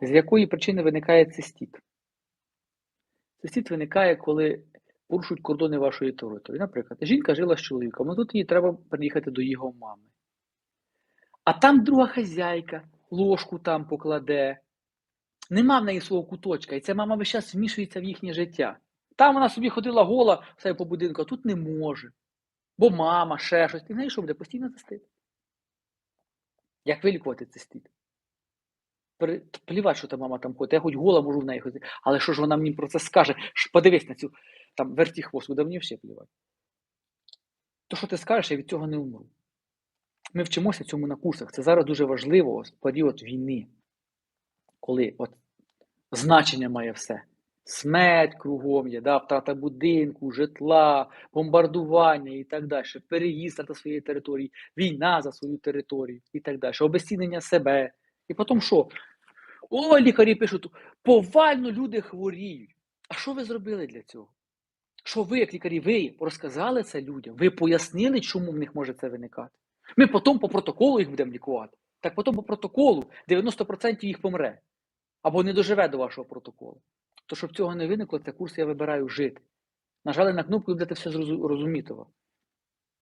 З якої причини виникає цистіт? Цистіт виникає, коли порушують кордони вашої території. Наприклад, жінка жила з чоловіком, а тут їй треба приїхати до його мами. А там друга хазяйка, ложку там покладе. Нема в неї свого куточка, і ця мама весь час вмішується в їхнє життя. Там вона собі ходила гола все по будинку, а тут не може. Бо мама, ще щось. Ти знаєш, що буде постійно цистит. Як вилікувати цистит? Плівать, що та мама там ходить. Я хоч гола можу в неї ходити. Але що ж вона мені про це скаже? Подивись на цю там верті хвост, куди мені ще плівати. То, що ти скажеш, я від цього не умру. Ми вчимося цьому на курсах. Це зараз дуже важливо в період війни, коли от значення має все. Смерть кругом є, да, втрата будинку, житла, бомбардування і так далі, переїзд на своєї території, війна за свою територію і так далі, обесцінення себе. І потім що? О, лікарі пишуть, повально люди хворіють. А що ви зробили для цього? Що ви, як лікарі, ви розказали це людям? Ви пояснили, чому в них може це виникати? Ми потім по протоколу їх будемо лікувати. Так потім по протоколу 90% їх помре або не доживе до вашого протоколу. То щоб цього не виникло, цей курс я вибираю жити. Нажали на кнопку і будете все зрозу- розуміти.